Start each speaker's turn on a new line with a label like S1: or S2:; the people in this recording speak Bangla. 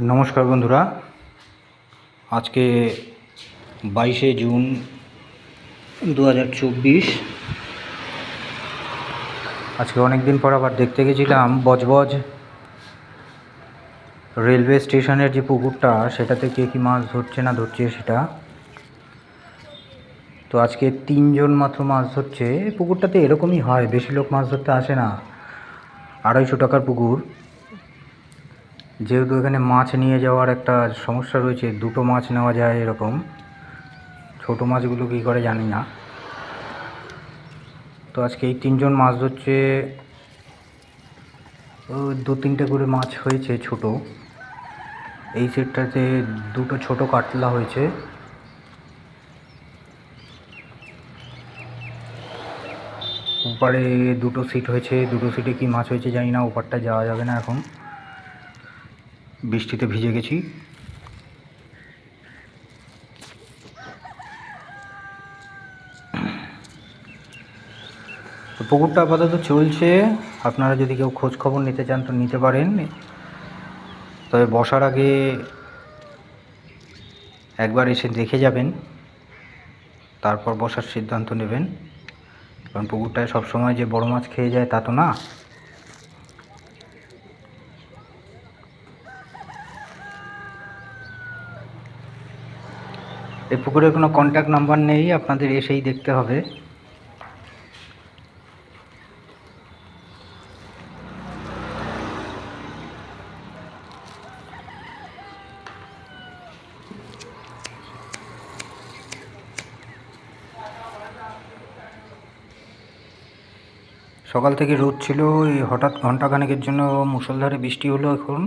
S1: নমস্কার বন্ধুরা। আজকে বাইশে জুন দু হাজার চব্বিশ। আজকে অনেক দিন পর আবার দেখতে গেছিলাম বজবজ রেলওয়ে স্টেশনের যে পুকুরটা সেটাতে কে কী মাছ ধরছে না ধরছে সেটা। তো আজকে তিনজন মাত্র মাছ ধরছে। পুকুরটাতে এরকমই হয়, বেশি লোক মাছ ধরতে আসে না। আড়াইশো টাকার পুকুর। যেহেতু এখানে মাছ নিয়ে যাওয়ার একটা সমস্যা রয়েছে, দুটো মাছ নেওয়া যায় এরকম। ছোটো মাছগুলো কী করে জানি না। তো আজকে এই তিনজন মাছ ধরছে দু তিনটে করে মাছ হয়েছে ছোট। এই সেটটাতে দুটো ছোট কাতলা হয়েছে। ওপারে দুটো সিট হয়েছে, দুটো সিটে কি মাছ হয়েছে জানি না, ওপারটা যাওয়া যাবে না এখন। বৃষ্টিতে ভিজে গেছি। পুকুরটা আপাতত চলছে। আপনারা যদি কেউ খোঁজ খবর নিতে চান তো নিতে পারেন। তবে বসার আগে একবার এসে দেখে যাবেন। তারপর বসার সিদ্ধান্ত নেবেন। কারণ পুকুরটায় সবসময় যে বড় মাছ খেয়ে যায় তা তো না। এই পুকুরের কোনো কন্ট্যাক্ট নাম্বার নেই, আপনাদের এসেই দেখতে হবে। সকাল থেকে রোদ ছিল হঠাৎ ঘন্টাখানেকের জন্য মুষলধারে বৃষ্টি হলো এখন।